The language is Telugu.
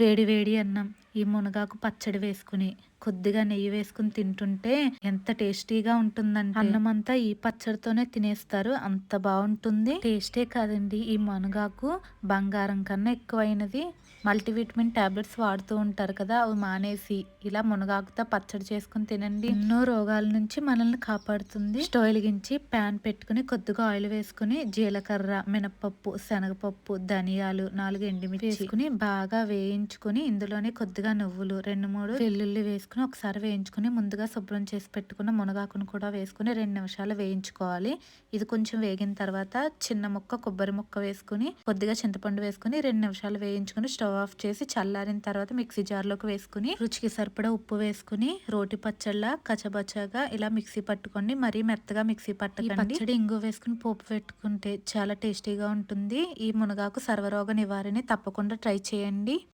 వేడి వేడి అన్నం. ఈ మునగాకు పచ్చడి వేసుకుని కొద్దిగా నెయ్యి వేసుకుని తింటుంటే ఎంత టేస్టీగా ఉంటుందంటే అన్నమంతా ఈ పచ్చడితోనే తినేస్తారు. అంత బాగుంటుంది. టేస్టే కాదండి. ఈ మునగాకు బంగారం కన్నా ఎక్కువైనది. మల్టీవిటమిన్ టాబ్లెట్స్ వాడుతూ ఉంటారు కదా అవి మానేసి ఇలా మునగాకుతో పచ్చడి చేసుకుని తినండి. ఎన్నో రోగాల నుంచి మనల్ని కాపాడుతుంది. స్టవ్ వెలిగించి ప్యాన్ పెట్టుకుని కొద్దిగా ఆయిల్ వేసుకుని జీలకర్ర మినపప్పు శనగపప్పు ధనియాలు నాలుగు ఎండిమిర్చి వేసుకుని బాగా వేయించుకుని ఇందులోనే కొద్దిగా నువ్వులు రెండు మూడు వెల్లుల్లి వేసుకుని ఒకసారి వేయించుకుని ముందుగా శుభ్రం చేసి పెట్టుకున్న మునగాకును కూడా వేసుకుని రెండు నిమిషాలు వేయించుకోవాలి. ఇది కొంచెం వేగిన తర్వాత చిన్న ముక్క కొబ్బరి ముక్క వేసుకుని కొద్దిగా చింతపండు వేసుకుని రెండు నిమిషాలు వేయించుకుని స్టవ్ ఆఫ్ చేసి చల్లారిన తర్వాత మిక్సీ జార్లోకి వేసుకుని రుచికి సరిపడా ఉప్పు వేసుకుని రోటి పచ్చళ్ళ కచబచగా ఇలా మిక్సీ పట్టుకోండి మరీ మెత్తగా మిక్సీ పట్టకండి. పచ్చడి ఇంగు వేసుకుని పోపు పెట్టుకుంటే చాలా టేస్టీగా ఉంటుంది. ఈ మునగాకు సర్వరోగ నివారణ తప్పకుండా ట్రై చేయండి.